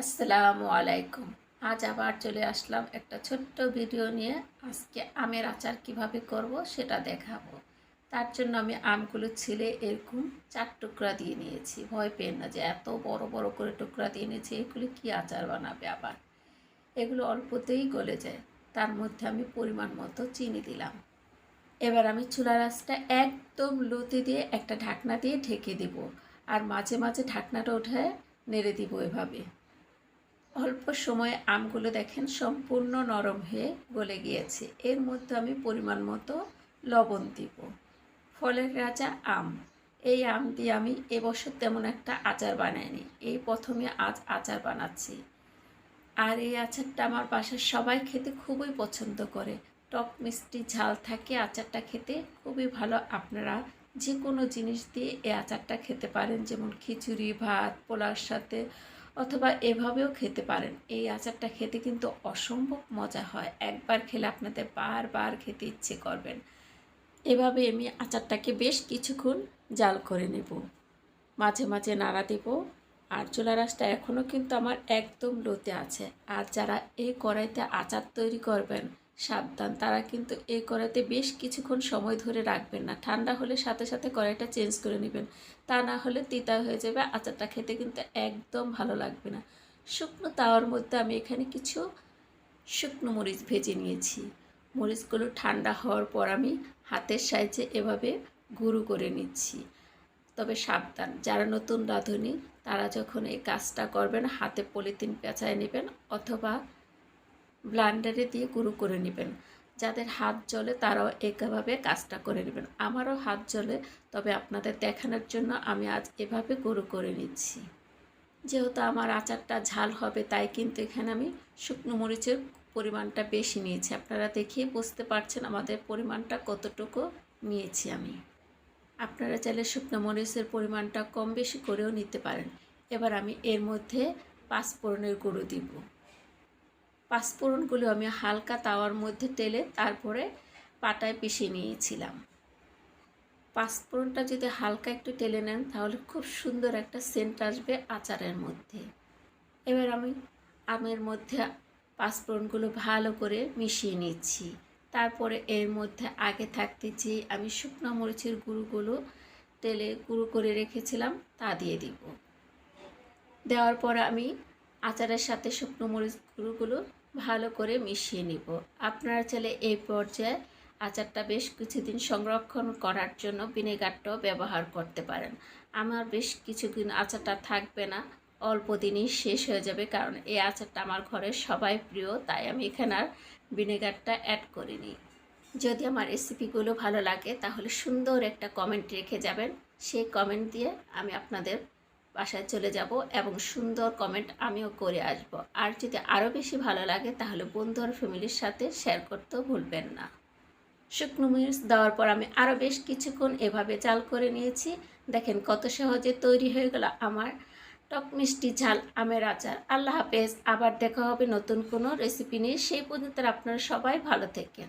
আসসালামু আলাইকুম। আজ আবার চলে আসলাম একটা ছোট্ট ভিডিও নিয়ে। আজকে আমের আচার কীভাবে করব সেটা দেখাবো। তার জন্য আমি আমগুলো ছিলে এরকম চার টুকরা দিয়ে নিয়েছি। ভয় পেন না যে এত বড় বড় করে টুকরা দিয়ে নিয়েছি, এগুলো কি আচার বানাবে আবার? এগুলো অল্পতেই গলে যায়। তার মধ্যে আমি পরিমাণ মতো চিনি দিলাম। এবার আমি চুলা রাসটা একদম লুতে দিয়ে একটা ঢাকনা দিয়ে ঢেকে দিব। আর মাঝে মাঝে ঢাকনাটা উঠে নেড়ে দিব এভাবে। অল্প সময়ে আমগুলো দেখেন সম্পূর্ণ নরম হয়ে গলে গিয়েছে। এর মধ্যে আমি পরিমাণ মতো লবণ দিব। ফলের রাজা আম। এই আম দিয়ে আমি এবছর তেমন একটা আচার বানাইনি। এই প্রথমে আজ আচার বানাচ্ছি। আর এই আচারটা আমার বাসার সবাই খেতে খুবই পছন্দ করে। টক মিষ্টি ঝাল থাকে, আচারটা খেতে খুবই ভালো। আপনারা যে কোনো জিনিস দিয়ে এই আচারটা খেতে পারেন, যেমন খিচুড়ি, ভাত পোলার সাথে অথবা এভাবেও খেতে পারেন। এই আচারটা খেতে কিন্তু অসম্ভব মজা হয়। একবার খেলে আপনাদের বারবার খেতে ইচ্ছে করবেন এভাবে আমি আচারটাকে বেশ কিছুক্ষণ জাল করে নেব। মাঝে মাঝে নাড়া দেব। আর চুলা রাসটা এখনও কিন্তু আমার একদম লোতে আছে। আর যারা এই কড়াইতে আচার তৈরি করবেন সাবধান। তারা কিন্তু এই কড়াইতে বেশ কিছুক্ষণ সময় ধরে রাখবেন না। ঠান্ডা হলে সাথে সাথে কড়াইটা চেঞ্জ করে নেবেন। তা না হলে তিতা হয়ে যাবে, আচারটা খেতে কিন্তু একদম ভালো লাগবে না। শুকনো তাওয়ার মধ্যে আমি এখানে কিছু শুকনো মরিচ ভেজে নিয়েছি। মরিচগুলো ঠান্ডা হওয়ার পর আমি হাতের সাহায্যে এভাবে গুঁড়ো করে নিচ্ছি। তবে সাবধান, যারা নতুন রাঁধুনি, তারা যখন এই কাজটা করবেন, হাতে পলিথিন পেঁচায় নেবেন অথবা ব্লান্ডারে দিয়ে গুঁড়ো করে নেবেন। যাদের হাত জ্বলে তারাও একভাবে কাজটা করে নেবেন। আমারও হাত জলে তবে আপনাদের দেখানোর জন্য আমি আজ এভাবে গুঁড়ো করে নিচ্ছি। যেহেতু আমার আচারটা ঝাল হবে, তাই কিন্তু এখানে আমি শুকনো মরিচের পরিমাণটা বেশি নিয়েছি। আপনারা দেখিয়ে বুঝতে পারছেন আমাদের পরিমাণটা কতটুকু নিয়েছি আমি। আপনারা চাইলে শুকনো মরিচের পরিমাণটা কম বেশি করেও নিতে পারেন। এবার আমি এর মধ্যে পাঁচ পাঁচফোড়নের গুঁড়ো দিব। পাঁচফোড়নগুলো আমি হালকা তাওয়ার মধ্যে তেলে তারপরে পাটায় পিষে নিয়েছিলাম। পাঁচফোড়নটা যদি হালকা একটু তেলে নেন, তাহলে খুব সুন্দর একটা সেন্ট আসবে আচারের মধ্যে। এবার আমি আমের মধ্যে পাঁচফোড়নগুলো ভালো করে মিশিয়ে নিচ্ছি। তারপরে এর মধ্যে আগে থাকতে যে আমি শুকনো মরিচের গুঁড়োগুলো তেলে গুঁড়ো করে রেখেছিলাম, তা দিয়ে দিব। দেওয়ার পর আমি আচারের সাথে শুকনো মরিচ গুঁড়োগুলো ভালো করে মিশিয়ে নিব। আপনারা চাইলে এই পর্যায়ে আচারটা বেশ কিছুদিন সংরক্ষণ করার জন্য ভিনেগারটাও ব্যবহার করতে পারেন। আমার বেশ কিছুদিন আচারটা থাকবে না, অল্প দিনই শেষ হয়ে যাবে কারণ এই আচারটা আমার ঘরের সবাই প্রিয়, তাই আমি এখানে আর ভিনেগারটা অ্যাড করিনি। যদি আমার রেসিপিগুলো ভালো লাগে তাহলে সুন্দর একটা কমেন্ট রেখে যাবেন। সেই কমেন্ট দিয়ে আমি আপনাদের বাসায় চলে যাব এবং সুন্দর কমেন্ট আমিও করে আসব। আর যদি আরও বেশি ভালো লাগে, তাহলে বন্ধু আর ফ্যামিলির সাথে শেয়ার করতেও ভুলবেন না। শুকনো মরিচ দেওয়ার পর আমি আরও বেশ কিছুক্ষণ এভাবে চাল করে নিয়েছি। দেখেন কত সহজে তৈরি হয়ে গেল আমার টক মিষ্টি ঝাল আমের আচার। আল্লাহ হাফেজ, আবার দেখা হবে নতুন কোনো রেসিপি নিয়ে। সেই পর্যন্ত আপনারা সবাই ভালো থাকেন।